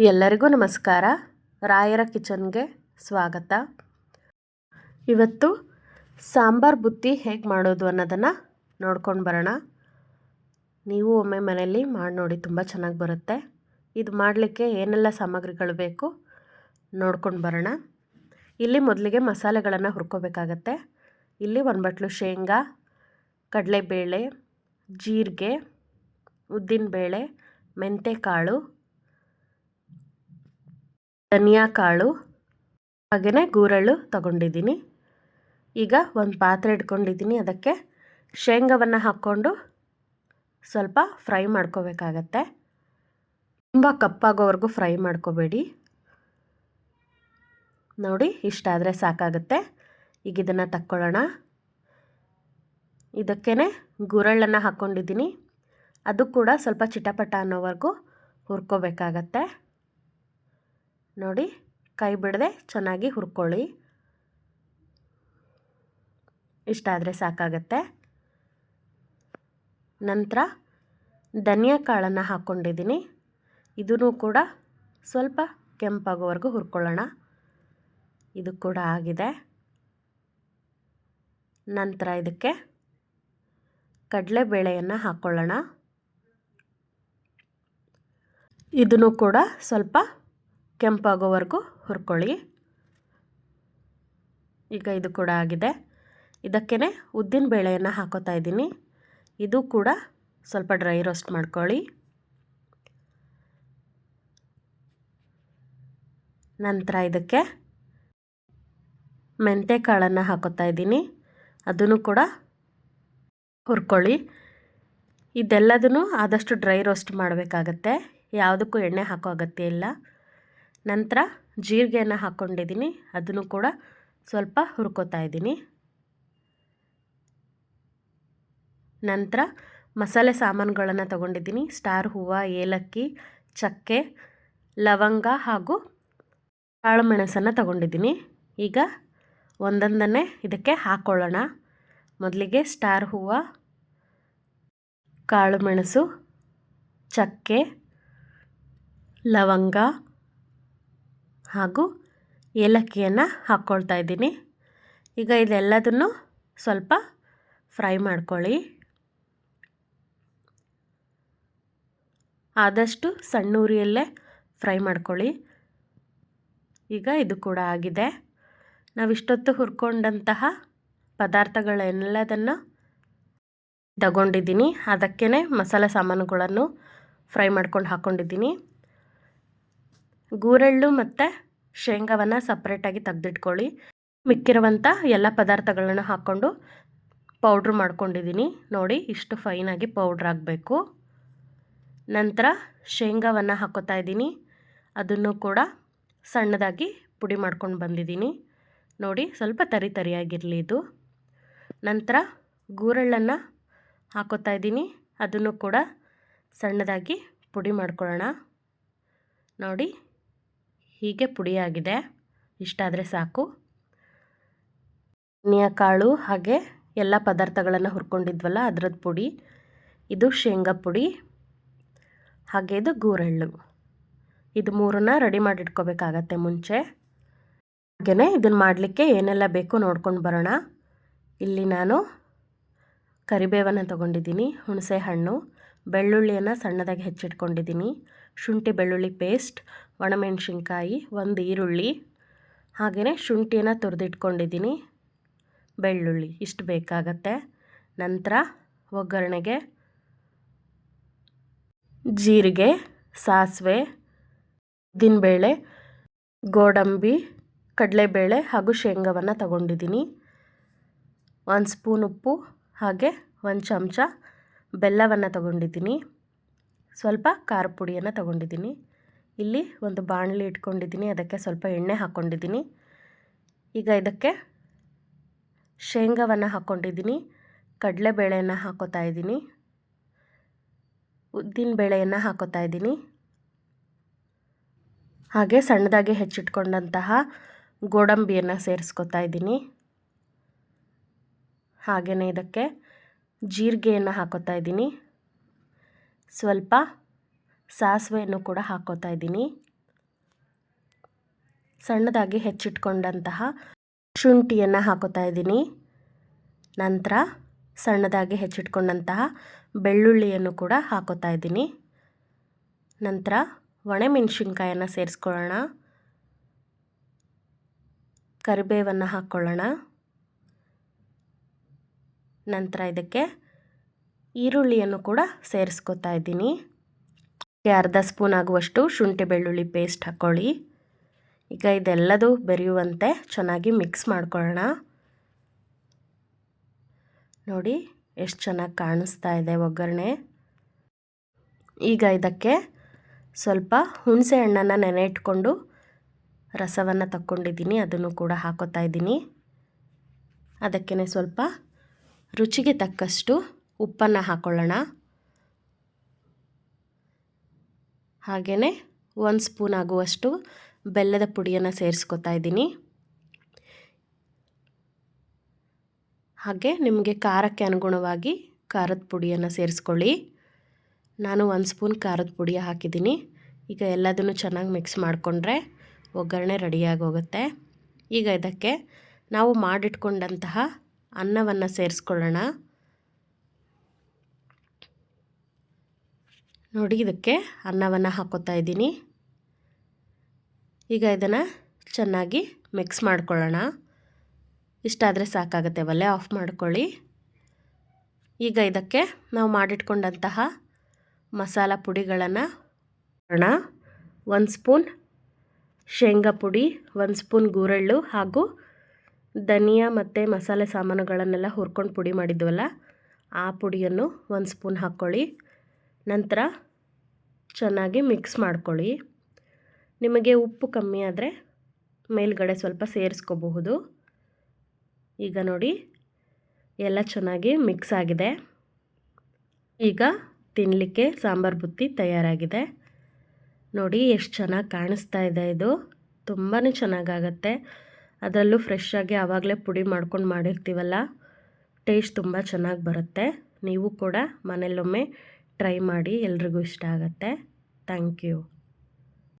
ಎಲ್ಲರಿಗೂ ನಮಸ್ಕಾರ. ರಾಯರ ಕಿಚನ್ಗೆ ಸ್ವಾಗತ. ಇವತ್ತು ಸಾಂಬಾರ್ ಬುತ್ತಿ ಹೇಗೆ ಮಾಡೋದು ಅನ್ನೋದನ್ನು ನೋಡ್ಕೊಂಡು ಬರೋಣ. ನೀವು ಒಮ್ಮೆ ಮನೆಯಲ್ಲಿ ಮಾಡಿ ನೋಡಿ ತುಂಬ ಚೆನ್ನಾಗಿ ಬರುತ್ತೆ. ಇದು ಮಾಡಲಿಕ್ಕೆ ಏನೆಲ್ಲ ಸಾಮಗ್ರಿಗಳು ಬೇಕು ನೋಡ್ಕೊಂಡು ಬರೋಣ. ಇಲ್ಲಿ ಮೊದಲಿಗೆ ಮಸಾಲೆಗಳನ್ನು ಹುರ್ಕೋಬೇಕಾಗತ್ತೆ. ಇಲ್ಲಿ ಒಂದು ಬಟ್ಲು ಶೇಂಗಾ, ಕಡಲೆಬೇಳೆ, ಜೀರಿಗೆ, ಉದ್ದಿನಬೇಳೆ, ಮೆಂತೆಕಾಳು ಧನಿಯಾ ಕಾಳು ಹಾಗೆಯೇ ಗೂರಳ್ಳು ತಗೊಂಡಿದ್ದೀನಿ. ಈಗ ಒಂದು ಪಾತ್ರೆ ಇಟ್ಕೊಂಡಿದ್ದೀನಿ. ಅದಕ್ಕೆ ಶೇಂಗಾವನ್ನು ಹಾಕ್ಕೊಂಡು ಸ್ವಲ್ಪ ಫ್ರೈ ಮಾಡ್ಕೋಬೇಕಾಗತ್ತೆ. ತುಂಬ ಕಪ್ಪಾಗೋವರೆಗೂ ಫ್ರೈ ಮಾಡ್ಕೋಬೇಡಿ. ನೋಡಿ, ಇಷ್ಟ ಆದರೆ ಸಾಕಾಗುತ್ತೆ. ಈಗ ಇದನ್ನು ತಕ್ಕೊಳ್ಳೋಣ. ಇದಕ್ಕೇ ಗುರಳ್ಳನ್ನು ಹಾಕ್ಕೊಂಡಿದ್ದೀನಿ. ಅದು ಕೂಡ ಸ್ವಲ್ಪ ಚಿಟಪಟ ಅನ್ನೋವರೆಗೂ ಹುರ್ಕೋಬೇಕಾಗತ್ತೆ. ನೋಡಿ, ಕೈ ಬಿಡದೆ ಚೆನ್ನಾಗಿ ಹುರ್ಕೊಳ್ಳಿ. ಇಷ್ಟ ಆದರೆ ಸಾಕಾಗತ್ತೆ. ನಂತರ ಧನಿಯಾ ಕಾಳನ್ನು ಹಾಕ್ಕೊಂಡಿದ್ದೀನಿ ಇದೂ ಕೂಡ ಸ್ವಲ್ಪ ಕೆಂಪಾಗೋವರೆಗೂ ಹುರ್ಕೊಳ್ಳೋಣ. ಇದು ಕೂಡ ಆಗಿದೆ. ನಂತರ ಇದಕ್ಕೆ ಕಡಲೆಬೇಳೆಯನ್ನು ಹಾಕ್ಕೊಳ್ಳೋಣ ಇದನ್ನು ಕೂಡ ಸ್ವಲ್ಪ ಕೆಂಪಾಗೋವರೆಗೂ ಹುರ್ಕೊಳ್ಳಿ. ಈಗ ಇದು ಕೂಡ ಆಗಿದೆ. ಇದಕ್ಕೇ ಉದ್ದಿನ ಬೇಳೆಯನ್ನು ಹಾಕೋತಾ ಇದ್ದೀನಿ. ಇದು ಕೂಡ ಸ್ವಲ್ಪ ಡ್ರೈ ರೋಸ್ಟ್ ಮಾಡ್ಕೊಳ್ಳಿ. ನಂತರ ಇದಕ್ಕೆ ಮೆಂತೆ ಕಾಳನ್ನು ಹಾಕೋತಾ ಇದ್ದೀನಿ. ಅದನ್ನು ಕೂಡ ಹುರ್ಕೊಳ್ಳಿ. ಇದೆಲ್ಲದನ್ನು ಆದಷ್ಟು ಡ್ರೈ ರೋಸ್ಟ್ ಮಾಡಬೇಕಾಗತ್ತೆ. ಯಾವುದಕ್ಕೂ ಎಣ್ಣೆ ಹಾಕೋ ಅಗತ್ಯ ಇಲ್ಲ. ನಂತರ ಜೀರಿಗೆಯನ್ನು ಹಾಕ್ಕೊಂಡಿದ್ದೀನಿ ಅದನ್ನು ಕೂಡ ಸ್ವಲ್ಪ ಹುರ್ಕೋತಾ ಇದ್ದೀನಿ. ನಂತರ ಮಸಾಲೆ ಸಾಮಾನುಗಳನ್ನು ತಗೊಂಡಿದ್ದೀನಿ. ಸ್ಟಾರ್ ಹೂವು, ಏಲಕ್ಕಿ, ಚಕ್ಕೆ, ಲವಂಗ ಹಾಗೂ ಕಾಳು ಮೆಣಸನ್ನು ತಗೊಂಡಿದ್ದೀನಿ. ಈಗ ಒಂದೊಂದನ್ನೇ ಇದಕ್ಕೆ ಹಾಕ್ಕೊಳ್ಳೋಣ ಮೊದಲಿಗೆ ಸ್ಟಾರ್ ಹೂವು ಕಾಳು ಮೆಣಸು ಚಕ್ಕೆ, ಲವಂಗ ಹಾಗೂ ಏಲಕ್ಕಿಯನ್ನು ಹಾಕ್ಕೊಳ್ತಾ ಇದ್ದೀನಿ. ಈಗ ಇದೆಲ್ಲದನ್ನು ಸ್ವಲ್ಪ ಫ್ರೈ ಮಾಡ್ಕೊಳ್ಳಿ. ಆದಷ್ಟು ಸಣ್ಣ ಉರಿಯಲ್ಲೇ ಫ್ರೈ ಮಾಡ್ಕೊಳ್ಳಿ. ಈಗ ಇದು ಕೂಡ ಆಗಿದೆ. ನಾವು ಇಷ್ಟೊತ್ತು ಹುರ್ಕೊಂಡಂತಹ ಪದಾರ್ಥಗಳೆಲ್ಲದನ್ನು ತಗೊಂಡಿದ್ದೀನಿ. ಅದಕ್ಕೇ ಮಸಾಲೆ ಸಾಮಾನುಗಳನ್ನು ಫ್ರೈ ಮಾಡ್ಕೊಂಡು ಹಾಕ್ಕೊಂಡಿದ್ದೀನಿ ಗೂರೆಳ್ಳು ಮತ್ತು ಶೇಂಗಾವನ್ನು ಸಪ್ರೇಟಾಗಿ ತೆಗೆದಿಟ್ಕೊಳ್ಳಿ. ಮಿಕ್ಕಿರುವಂಥ ಎಲ್ಲ ಪದಾರ್ಥಗಳನ್ನು ಹಾಕ್ಕೊಂಡು ಪೌಡ್ರ್ ಮಾಡ್ಕೊಂಡಿದ್ದೀನಿ ನೋಡಿ, ಇಷ್ಟು ಫೈನಾಗಿ ಪೌಡ್ರ್ ಆಗಬೇಕು. ನಂತರ ಶೇಂಗಾವನ್ನು ಹಾಕೋತಾ ಇದ್ದೀನಿ. ಅದನ್ನು ಕೂಡ ಸಣ್ಣದಾಗಿ ಪುಡಿ ಮಾಡ್ಕೊಂಡು ಬಂದಿದ್ದೀನಿ. ನೋಡಿ, ಸ್ವಲ್ಪ ತರಿ ತರಿಯಾಗಿರಲಿ ಇದು. ನಂತರ ಗೂರಳ್ಳನ್ನು ಹಾಕೋತಾ ಇದ್ದೀನಿ. ಅದನ್ನು ಕೂಡ ಸಣ್ಣದಾಗಿ ಪುಡಿ ಮಾಡ್ಕೊಳ್ಳೋಣ. ನೋಡಿ ಹೀಗೆ ಪುಡಿಯಾಗಿದೆ. ಇಷ್ಟಾದರೆ ಸಾಕು. ಕಾಳು ಹಾಗೆ ಎಲ್ಲ ಪದಾರ್ಥಗಳನ್ನು ಹುರ್ಕೊಂಡಿದ್ವಲ್ಲ ಅದರದ್ದು ಪುಡಿ, ಇದು ಶೇಂಗಾ ಪುಡಿ, ಹಾಗೆ ಇದು ಗೂರೆಳ್ಳು. ಇದು ಮೂರನ್ನ ರೆಡಿ ಮಾಡಿಟ್ಕೋಬೇಕಾಗತ್ತೆ ಮುಂಚೆ. ಹಾಗೆಯೇ ಇದನ್ನು ಮಾಡಲಿಕ್ಕೆ ಏನೆಲ್ಲ ಬೇಕು ನೋಡ್ಕೊಂಡು ಬರೋಣ. ಇಲ್ಲಿ ನಾನು ಕರಿಬೇವನ್ನು ತೊಗೊಂಡಿದ್ದೀನಿ ಹುಣಸೆ ಹಣ್ಣು ಬೆಳ್ಳುಳ್ಳಿಯನ್ನು ಸಣ್ಣದಾಗಿ ಹೆಚ್ಚಿಟ್ಕೊಂಡಿದ್ದೀನಿ. ಶುಂಠಿ, ಬೆಳ್ಳುಳ್ಳಿ ಪೇಸ್ಟ್ ಒಣಮೆಣಸಿನ್ಕಾಯಿ, ಒಂದು ಈರುಳ್ಳಿ ಹಾಗೆಯೇ ಶುಂಠಿಯನ್ನು ತುರಿದಿಟ್ಕೊಂಡಿದ್ದೀನಿ ಬೆಳ್ಳುಳ್ಳಿ ಇಷ್ಟು ಬೇಕಾಗತ್ತೆ. ನಂತರ ಒಗ್ಗರಣೆಗೆ ಜೀರಿಗೆ, ಸಾಸಿವೆ, ಉದ್ದಿನಬೇಳೆ, ಗೋಡಂಬಿ, ಕಡಲೆಬೇಳೆ ಹಾಗೂ ಶೇಂಗಾವನ್ನು ತಗೊಂಡಿದ್ದೀನಿ ಒಂದು ಸ್ಪೂನ್ ಉಪ್ಪು ಹಾಗೆ ಒಂದು ಚಮಚ ಬೆಲ್ಲವನ್ನು ತಗೊಂಡಿದ್ದೀನಿ ಸ್ವಲ್ಪ ಖಾರ ಪುಡಿಯನ್ನು ತಗೊಂಡಿದ್ದೀನಿ. ಇಲ್ಲಿ ಒಂದು ಬಾಣಲಿ ಇಟ್ಕೊಂಡಿದ್ದೀನಿ, ಅದಕ್ಕೆ ಸ್ವಲ್ಪ ಎಣ್ಣೆ ಹಾಕ್ಕೊಂಡಿದ್ದೀನಿ. ಈಗ ಇದಕ್ಕೆ ಶೇಂಗಾವನ್ನು ಹಾಕ್ಕೊಂಡಿದ್ದೀನಿ, ಕಡಲೆಬೇಳೆಯನ್ನು ಹಾಕೋತಾ ಇದ್ದೀನಿ, ಉದ್ದಿನ ಬೇಳೆಯನ್ನು ಹಾಕೋತಾ ಇದ್ದೀನಿ. ಹಾಗೆ ಸಣ್ಣದಾಗಿ ಹೆಚ್ಚಿಟ್ಕೊಂಡಂತಹ ಗೋಡಂಬಿಯನ್ನು ಸೇರಿಸ್ಕೊತಾ ಇದ್ದೀನಿ. ಹಾಗೆಯೇ ಇದಕ್ಕೆ ಜೀರಿಗೆಯನ್ನು ಹಾಕೋತಾ ಇದ್ದೀನಿ. ಸ್ವಲ್ಪ ಸಾಸಿವೆಯನ್ನು ಕೂಡ ಹಾಕೋತಾ ಇದ್ದೀನಿ. ಸಣ್ಣದಾಗಿ ಹೆಚ್ಚಿಟ್ಕೊಂಡಂತಹ ಶುಂಠಿಯನ್ನು ಹಾಕೋತಾ ಇದ್ದೀನಿ. ನಂತರ ಸಣ್ಣದಾಗಿ ಹೆಚ್ಚಿಟ್ಕೊಂಡಂತಹ ಬೆಳ್ಳುಳ್ಳಿಯನ್ನು ಕೂಡ ಹಾಕೋತಾ ಇದ್ದೀನಿ. ನಂತರ ಒಣಮೆಣಸಿನ್ಕಾಯನ್ನು ಸೇರಿಸ್ಕೊಳ್ಳೋಣ. ಕರಿಬೇವನ್ನು ಹಾಕ್ಕೊಳ್ಳೋಣ. ನಂತರ ಇದಕ್ಕೆ ಈರುಳ್ಳಿಯನ್ನು ಕೂಡ ಸೇರಿಸ್ಕೊತಾ ಇದ್ದೀನಿ. ಅರ್ಧ ಸ್ಪೂನ್ ಆಗುವಷ್ಟು ಶುಂಠಿ ಬೆಳ್ಳುಳ್ಳಿ ಪೇಸ್ಟ್ ಹಾಕ್ಕೊಳ್ಳಿ ಈಗ ಇದೆಲ್ಲದೂ ಬೆರೆಯುವಂತೆ ಚೆನ್ನಾಗಿ ಮಿಕ್ಸ್ ಮಾಡ್ಕೊಳ್ಳೋಣ. ನೋಡಿ, ಎಷ್ಟು ಚೆನ್ನಾಗಿ ಕಾಣಿಸ್ತಾ ಇದೆ ಒಗ್ಗರಣೆ. ಈಗ ಇದಕ್ಕೆ ಸ್ವಲ್ಪ ಹುಣಸೆ ಹಣ್ಣನ್ನು ನೆನೆ ಇಟ್ಕೊಂಡು ರಸವನ್ನು ತಕ್ಕೊಂಡಿದ್ದೀನಿ, ಅದನ್ನು ಕೂಡ ಹಾಕೋತಾ ಇದ್ದೀನಿ. ಅದಕ್ಕೇ ಸ್ವಲ್ಪ ರುಚಿಗೆ ತಕ್ಕಷ್ಟು ಉಪ್ಪನ್ನು ಹಾಕ್ಕೊಳ್ಳೋಣ ಹಾಗೆಯೇ ಒಂದು ಸ್ಪೂನ್ ಆಗುವಷ್ಟು ಬೆಲ್ಲದ ಪುಡಿಯನ್ನು ಸೇರಿಸ್ಕೊತಾ ಇದ್ದೀನಿ. ಹಾಗೆ ನಿಮಗೆ ಖಾರಕ್ಕೆ ಅನುಗುಣವಾಗಿ ಖಾರದ ಪುಡಿಯನ್ನು ಸೇರಿಸ್ಕೊಳ್ಳಿ. ನಾನು ಒಂದು ಸ್ಪೂನ್ ಖಾರದ ಪುಡಿ ಹಾಕಿದ್ದೀನಿ. ಈಗ ಎಲ್ಲದನ್ನು ಚೆನ್ನಾಗಿ ಮಿಕ್ಸ್ ಮಾಡಿಕೊಂಡ್ರೆ ಒಗ್ಗರಣೆ ರೆಡಿಯಾಗಿ ಹೋಗುತ್ತೆ. ಈಗ ಇದಕ್ಕೆ ನಾವು ಮಾಡಿಟ್ಕೊಂಡಂತಹ ಅನ್ನವನ್ನು ಸೇರಿಸ್ಕೊಳ್ಳೋಣ. ನೋಡಿ ಇದಕ್ಕೆ ಅನ್ನವನ್ನು ಹಾಕೋತಾ ಇದ್ದೀನಿ. ಈಗ ಇದನ್ನು ಚೆನ್ನಾಗಿ ಮಿಕ್ಸ್ ಮಾಡ್ಕೊಳ್ಳೋಣ. ಇಷ್ಟಾದರೆ ಸಾಕಾಗುತ್ತೆ ಒಲೆ ಆಫ್ ಮಾಡ್ಕೊಳ್ಳಿ. ಈಗ ಇದಕ್ಕೆ ನಾವು ಮಾಡಿಟ್ಕೊಂಡಂತಹ ಮಸಾಲ ಪುಡಿಗಳನ್ನು ಒಂದು ಸ್ಪೂನ್ ಶೇಂಗಾ ಪುಡಿ, ಒಂದು ಸ್ಪೂನ್ ಗೂರಳ್ಳು ಹಾಗೂ ಧನಿಯಾ ಮತ್ತು ಮಸಾಲೆ ಸಾಮಾನುಗಳನ್ನೆಲ್ಲ ಹುರ್ಕೊಂಡು ಪುಡಿ ಮಾಡಿದ್ವಲ್ಲ, ಆ ಪುಡಿಯನ್ನು ಒಂದು ಸ್ಪೂನ್ ಹಾಕ್ಕೊಳ್ಳಿ ನಂತರ ಚೆನ್ನಾಗಿ ಮಿಕ್ಸ್ ಮಾಡ್ಕೊಳ್ಳಿ. ನಿಮಗೆ ಉಪ್ಪು ಕಮ್ಮಿ ಆದರೆ ಮೇಲ್ಗಡೆ ಸ್ವಲ್ಪ ಸೇರಿಸ್ಕೋಬಹುದು. ಈಗ ನೋಡಿ, ಎಲ್ಲ ಚೆನ್ನಾಗಿ ಮಿಕ್ಸ್ ಆಗಿದೆ. ಈಗ ತಿನ್ನಲಿಕ್ಕೆ ಸಾಂಬಾರು ಬುತ್ತಿ ತಯಾರಾಗಿದೆ. ನೋಡಿ, ಎಷ್ಟು ಚೆನ್ನಾಗಿ ಕಾಣಿಸ್ತಾ ಇದೆ ಇದು. ತುಂಬಾ ಚೆನ್ನಾಗಾಗತ್ತೆ. ಅದರಲ್ಲೂ ಫ್ರೆಶ್ ಆಗಿ ಆವಾಗಲೇ ಪುಡಿ ಮಾಡ್ಕೊಂಡು ಮಾಡಿರ್ತೀವಲ್ಲ ಟೇಸ್ಟ್ ತುಂಬ ಚೆನ್ನಾಗಿ ಬರುತ್ತೆ. ನೀವು ಕೂಡ ಮನೆಯಲ್ಲೊಮ್ಮೆ ಟ್ರೈ ಮಾಡಿ ಎಲ್ರಿಗೂ ಇಷ್ಟ ಆಗುತ್ತೆ. Thank you.